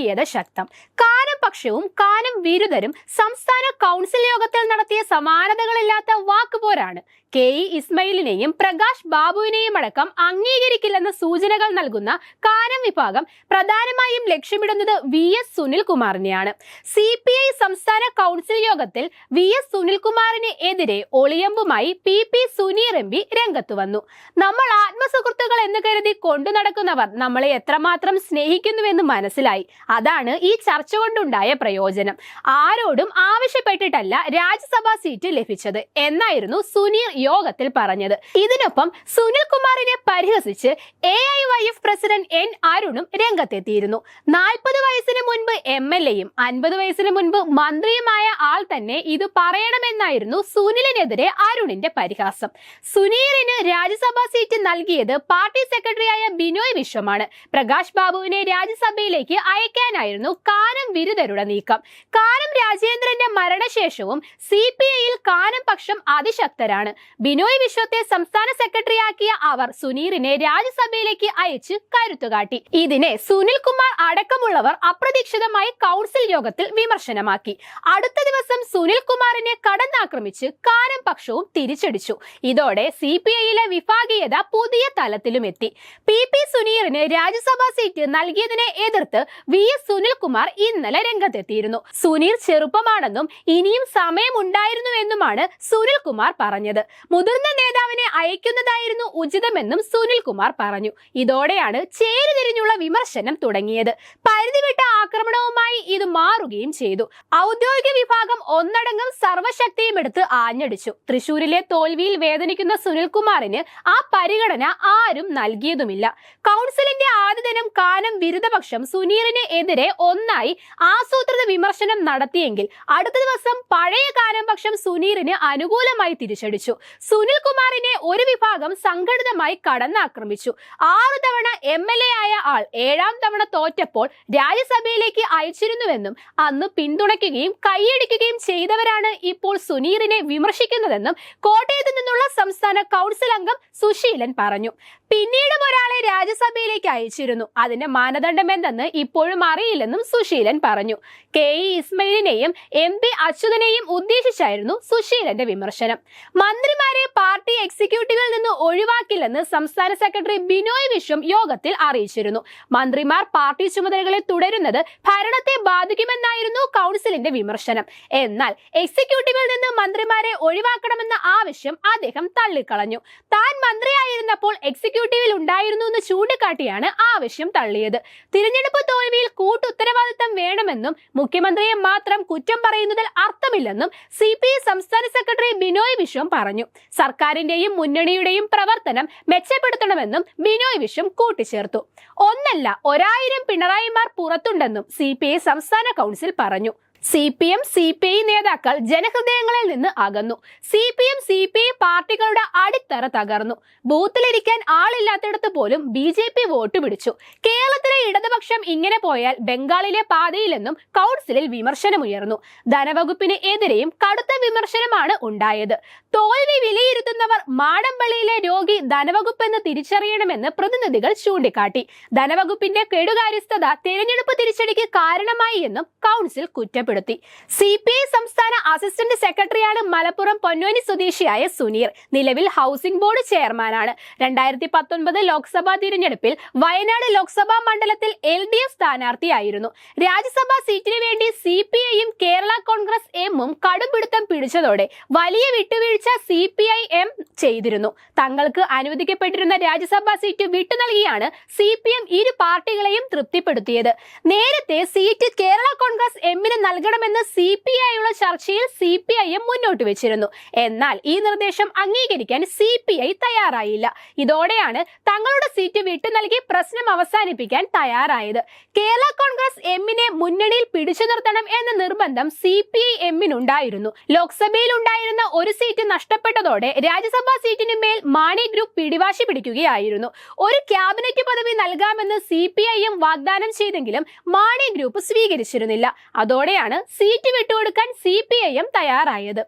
വിഭാഗീയത ശക്തം. കാനം പക്ഷവും കാനം വിരുദ്ധരും സംസ്ഥാന കൗൺസിൽ യോഗത്തിൽ നടത്തിയ സമാനതകളില്ലാത്ത വാക്കുപോരാണ്. കെ ഇ ഇസ്മയിലിനെയും പ്രകാശ് ബാബുവിനെയും അടക്കം അംഗീകരിക്കില്ലെന്ന സൂചനകൾ നൽകുന്ന കാനം വിഭാഗം പ്രധാനമായും ലക്ഷ്യമിടുന്നത് വി എസ് സുനിൽകുമാറിനെയാണ്. സി പി ഐ സംസ്ഥാന കൗൺസിൽ യോഗത്തിൽ വി എസ് സുനിൽകുമാറിന് എതിരെ ഒളിയമ്പുമായി P P Suneer M P രംഗത്തു വന്നു. നമ്മൾ ആത്മസുഹൃത്തുക്കൾ എന്ന് കരുതി കൊണ്ടു നടക്കുന്നവർ നമ്മളെ എത്രമാത്രം സ്നേഹിക്കുന്നുവെന്ന് മനസ്സിലായി. അതാണ് ഈ ചർച്ച കൊണ്ടുണ്ടായ പ്രയോജനം. ആരോടും ആവശ്യപ്പെട്ടിട്ടല്ല രാജ്യസഭാ സീറ്റ് ലഭിച്ചത് എന്നായിരുന്നു സുനീർ യോഗത്തിൽ പറഞ്ഞത്. ഇതിനൊപ്പം സുനിൽ കുമാറിനെ പരിഹസിച്ച് A I Y F president N അരുണും രംഗത്തെത്തിയിരുന്നു. നാൽപ്പത് വയസ്സിന് മുൻപ് എം എൽ എയും അൻപത് വയസ്സിന് മുൻപ് മന്ത്രിയുമായ ആൾ തന്നെ ഇത് പറയണമെന്നായിരുന്നു സുനിലിനെതിരെ അരുണിന്റെ പരിഹാസം. സുനീറിന് രാജ്യസഭാ സീറ്റ് നൽകിയത് പാർട്ടി സെക്രട്ടറിയായ ബിനോയ് വിശ്വമാണ്. പ്രകാശ് ബാബുവിനെ രാജ്യസഭയിലേക്ക് അയക്കാനായിരുന്നു കാനം വിരുദ്ധരുടെ നീക്കം. കാനം രാജേന്ദ്രന്റെ മരണശേഷവും സി പി ഐയിൽ കാനം പക്ഷം അതിശക്തരാണ്. ബിനോയ് വിശ്വത്തെ സംസ്ഥാന സെക്രട്ടറിയാക്കിയ അവർ സുനീറിനെ രാജ്യസഭയിലേക്ക് അയച്ച് കരുത്തുകാട്ടി. ഇതിനെ സുനിൽ കുമാർ അടക്കമുള്ളവർ അപ്രതീക്ഷിതമായി കൗൺസിൽ യോഗത്തിൽ വിമർശനമാക്കി. അടുത്ത ദിവസം സുനിൽ കുമാറിനെ കടന്നാക്രമിച്ച് കാനം പക്ഷവും തിരിച്ചടിച്ചു. ഇതോടെ സി പി ഐയിലെ വിഭാഗീയത പുതിയ തലത്തിലും എത്തി. പി പി സുനീറിന് രാജ്യസഭാ സീറ്റ് നൽകിയതിനെ എതിർത്ത് വി എസ് സുനിൽകുമാർ ഇന്നലെ രംഗത്തെത്തിയിരുന്നു. സുനീർ ചെറുപ്പമാണെന്നും ഇനിയും സമയമുണ്ടായിരുന്നുവെന്നുമാണ് സുനിൽകുമാർ പറഞ്ഞത്. മുതിർന്ന നേതാവിനെ അയക്കുന്നതായിരുന്നു ഉചിതമെന്നും സുനിൽകുമാർ പറഞ്ഞു. ഇതോടെയാണ് ചേരുതിരിഞ്ഞുള്ള വിമർശനം തുടങ്ങിയത്. പരിധിവിട്ട ആക്രമണവുമായി ഇത് മാറുകയും ചെയ്തു. ഔദ്യോഗിക വിഭാഗം ഒന്നടങ്കം സർവശക്തിയും എടുത്ത് ആഞ്ഞടിച്ചു. തൃശൂരിലെ തോൽവിയിൽ വേദനിക്കുന്ന സുനിൽകുമാറിന് ആ പരിഗണന ആരും നൽകിയതുമില്ല. കൗൺസിലിന്റെ ആദ്യ ദിനം കാനം വിരുദ്ധപക്ഷം സുനീറിന് എതിരെ ഒന്നായി ആസൂത്രിത വിമർശനം നടത്തിയെങ്കിൽ അടുത്ത ദിവസം പഴയ കാനം പക്ഷം സുനീറിന് അനുകൂലമായി തിരിച്ചടിച്ചു. സുനിൽകുമാറിനെ ഒരു വിഭാഗം സംഘടിതമായി കടന്നാക്രമിച്ചു. ആറു തവണ എം എൽ എ ആയ ആൾ ഏഴാം തവണ തോറ്റപ്പോൾ രാജ്യസഭയിലേക്ക് അയച്ചിരുന്നുവെന്നും അന്ന് പിന്തുണയ്ക്കുകയും കൈയടിക്കുകയും ചെയ്തവരാണ് ഇപ്പോൾ സുനീറിനെ വിമർശിക്കുന്നതെന്നും കോട്ടയത്ത് നിന്നുള്ള സംസ്ഥാന കൗൺസിൽ അംഗം സുശീലൻ പറഞ്ഞു. പിന്നീടും ഒരാളെ രാജ്യസഭയിലേക്ക് അയച്ചിരുന്നു. അതിന്റെ മാനദണ്ഡം എന്തെന്ന് ഇപ്പോഴും അറിയില്ലെന്നും സുശീലൻ പറഞ്ഞു. കെ. ഇ. ഇസ്മയിലിനെയും എം. പി. അച്യുതനെയും ഉദ്ദേശിച്ചായിരുന്നു സുശീലന്റെ വിമർശനം. മന്ത്രിമാരെ പാർട്ടി എക്സിക്യൂട്ടീവിൽ നിന്ന് ഒഴിവാക്കില്ലെന്ന് സംസ്ഥാന സെക്രട്ടറി ബിനോയ് വിശ്വം യോഗത്തിൽ അറിയിച്ചിരുന്നു. മന്ത്രിമാർ പാർട്ടി ചുമതലകളെ തുടരുന്നത് ഭരണത്തെ ബാധിക്കുമെന്നായിരുന്നു കൗൺസിലിന്റെ വിമർശനം. എന്നാൽ എക്സിക്യൂട്ടീവിൽ നിന്ന് മന്ത്രിമാരെ ഒഴിവാക്കണമെന്ന ആവശ്യം അദ്ദേഹം തള്ളിക്കളഞ്ഞു. താൻ മന്ത്രിയായിരുന്നപ്പോൾ എക്സിക്യൂട്ടീവിൽ ഉണ്ടായിരുന്നു എന്ന് ചൂണ്ടിക്കാട്ടിയാണ് ആവശ്യം തള്ളിയത്. തിരഞ്ഞെടുപ്പ് തോൽവിയിൽ കൂട്ടുത്തരവാദിത്തം വേണമെന്നും മുഖ്യമന്ത്രിയെ മാത്രം കുറ്റം പറയുന്നതിൽ അർത്ഥമില്ലെന്നും സി പി സംസ്ഥാന സെക്രട്ടറി ബിനോയ് വിശ്വം പറഞ്ഞു. സർക്കാരിന്റെയും മുന്നണിയുടെയും പ്രവർത്തനം മെച്ചപ്പെടുത്തണമെന്നും ബിനോയ് വിശ്വം കൂട്ടിച്ചേർത്തു. ഒന്നല്ല ഒരായിരം പിണറായിമാർ പുറത്തുണ്ടെന്നും സി സംസ്ഥാന കൗൺസിൽ പറഞ്ഞു. C P M C P I നേതാക്കൾ ജനഹൃദയങ്ങളിൽ നിന്ന് അകന്നു. C P M C P I പാർട്ടികളുടെ അടിത്തറ തകർന്നു. ബൂത്തിലിരിക്കാൻ ആളില്ലാത്തിടത്ത് പോലും ബി ജെ പി വോട്ട് പിടിച്ചു. കേരളത്തിലെ ഇടതുപക്ഷം ഇങ്ങനെ പോയാൽ ബംഗാളിലെ പാതയിലെന്നും കൗൺസിലിൽ വിമർശനമുയർന്നു. ധനവകുപ്പിന് എതിരെയും കടുത്ത വിമർശനമാണ് ഉണ്ടായത്. തോൽവി വിലയിരുത്തുന്നവർ മാടമ്പള്ളിയിലെ രോഗി ധനവകുപ്പെന്ന് തിരിച്ചറിയണമെന്ന് പ്രതിനിധികൾ ചൂണ്ടിക്കാട്ടി. ധനവകുപ്പിന്റെ കെടുകാര്യസ്ഥത തെരഞ്ഞെടുപ്പ് തിരിച്ചടിക്ക് കാരണമായി എന്നും കൗൺസിൽ കുറ്റപ്പെടുത്തി. സി സംസ്ഥാന അസിസ്റ്റന്റ് സെക്രട്ടറിയാണ് മലപ്പുറം പൊന്നോനി സ്വദേശിയായ സുനീർ. നിലവിൽ ഹൗസിംഗ് ബോർഡ് ചെയർമാനാണ്. രണ്ടായിരത്തി പത്തൊൻപത് ലോക്സഭാ തിരഞ്ഞെടുപ്പിൽ വയനാട് ലോക്സഭാ മണ്ഡലത്തിൽ എൽ ഡി എഫ് സ്ഥാനാർത്ഥിയായിരുന്നു. രാജ്യസഭാ സീറ്റിന് വേണ്ടി സി പി ഐയും കേരള കോൺഗ്രസ് എമ്മും കടുംപിടുത്തം പിടിച്ചതോടെ വലിയ വിട്ടുവീഴ്ച സി പി ഐ എം ചെയ്തിരുന്നു. തങ്ങൾക്ക് അനുവദിക്കപ്പെട്ടിരുന്ന രാജ്യസഭാ സീറ്റ് വിട്ടു നൽകിയാണ് സി പി എം ഇരു പാർട്ടികളെയും തൃപ്തിപ്പെടുത്തിയത്. നേരത്തെ സീറ്റ് കേരള കോൺഗ്രസ് എമ്മിന് നൽകണമെന്ന് സി പി ഐയുള്ള ചർച്ചയിൽ സി പി ഐ എം മുന്നോട്ട് വെച്ചിരുന്നു. എന്നാൽ ഈ നിർദ്ദേശം അംഗീകരിക്കാൻ സി പി ഐ തയ്യാറായില്ല. ഇതോടെയാണ് തങ്ങളുടെ സീറ്റ് വിട്ടു നൽകി പ്രശ്നം അവസാനിപ്പിക്കാൻ തയ്യാറായത്. കേരള കോൺഗ്രസ് എമ്മിനെ മുന്നണിയിൽ പിടിച്ചു നിർത്തണം എന്ന നിർബന്ധം സി പി ഐ എമ്മിനുണ്ടായിരുന്നു. ലോക്സഭയിൽ ഉണ്ടായിരുന്ന ഒരു സീറ്റ് നഷ്ടപ്പെട്ടതോടെ രാജ്യസഭാ സീറ്റിന് മേൽ മാണി ഗ്രൂപ്പ് പിടിവാശി പിടിക്കുകയായിരുന്നു. ഒരു ക്യാബിനറ്റ് പദവി നൽകാമെന്ന് സി പി ഐ എം വാഗ്ദാനം ചെയ്തെങ്കിലും മാണി ഗ്രൂപ്പ് സ്വീകരിച്ചിരുന്നില്ല. അതോടെയാണ് സീറ്റ് വിട്ടുകൊടുക്കാൻ സി പി ഐ എം തയ്യാറായത്.